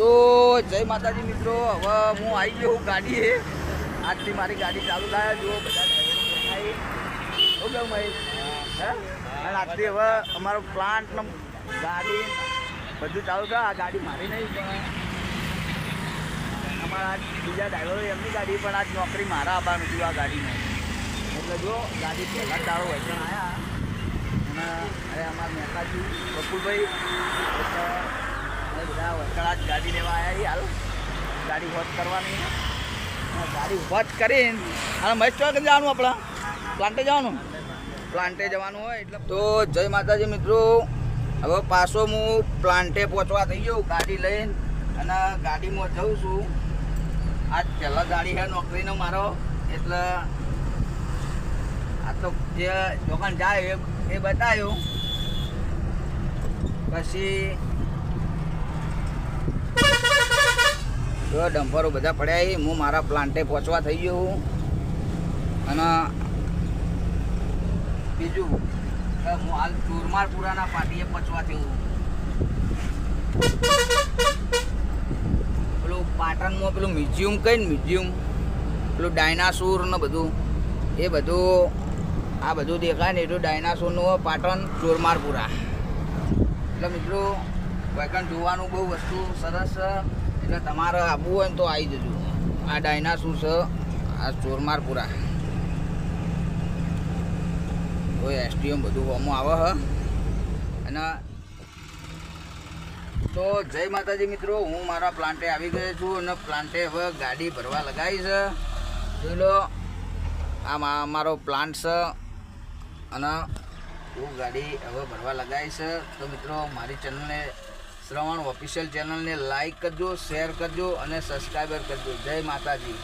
તો જય માતાજી મિત્રો. હવે હું આવી ગયો હું ગાડીએ. આજથી મારી ગાડી ચાલુ થાય, જુઓ બધા અને આજથી હવે અમારો પ્લાન્ટ ગાડી બધું ચાલુ થાય. આ ગાડી મારી નહીં, પણ અમારા બીજા ડ્રાઈવરો એમની ગાડી, પણ આજ નોકરી મારા આવવાનું હતું આ ગાડીમાં. એટલે જો ગાડી પહેલાં દાડો વચન આવ્યા અને અરે અમારા મહેતાજી બકુલભાઈ બધા વચન જ ગાડી લેવા આવ્યા ગાડી હોત કરવાની ગાડી હોત કરીને અને મહેશ જવાનું આપણા પ્લાન્ટે જવાનું પ્લાન્ટે જવાનું હોય એટલે તો જય માતાજી મિત્રો. હવે પાછો હું પ્લાન્ટે પહોંચવા થઈ ગયો, ગાડી લઈને અને ગાડીમાં જઉં છું. આજ પહેલાં ગાડી છે, નોકરીનો મારો. એટલે આ તો જે દુકાન જાય એ બતાવ્યું. પછી જો ડમ્પરો બધા પડ્યા હું મારા પ્લાન્ટે પહોંચવા થઈ ગયો હું. અને બીજું હું હાલ ચોરમારપુરાના પાટીએ પહોંચવા થયું પેલું પાટણમાં પેલું મ્યુઝિયમ કઈ ને મ્યુઝિયમ? પેલું ડાયનાસોર ને બધું. એ બધું, આ બધું દેખાય ને એટલું ડાયનાસોરનું પાટણ ચોરમારપુરા. એટલે મિત્રો વૈકણ જોવાનું બહુ વસ્તુ સરસ એટલે તમારે આવવું હોય ને તો આવી જજો. આ ડાયનાસુર છે, આ ચોરમારપુરા. કોઈ એસટીએમ બધું હોમો આવે હ. અને તો જય માતાજી મિત્રો, હું મારા પ્લાન્ટે આવી ગયો છું અને પ્લાન્ટે હવે ગાડી ભરવા લગાવી છે. જોઈ લો આ મારો પ્લાન્ટ છે અને હું ગાડી હવે ભરવા લગાવી છે. તો મિત્રો, મારી ચેનલને શ્રવણ ઓફિશિયલ ચેનલને લાઈક કરજો શેર કરજો અને સબસ્ક્રાઈબર કરજો. જય માતાજી.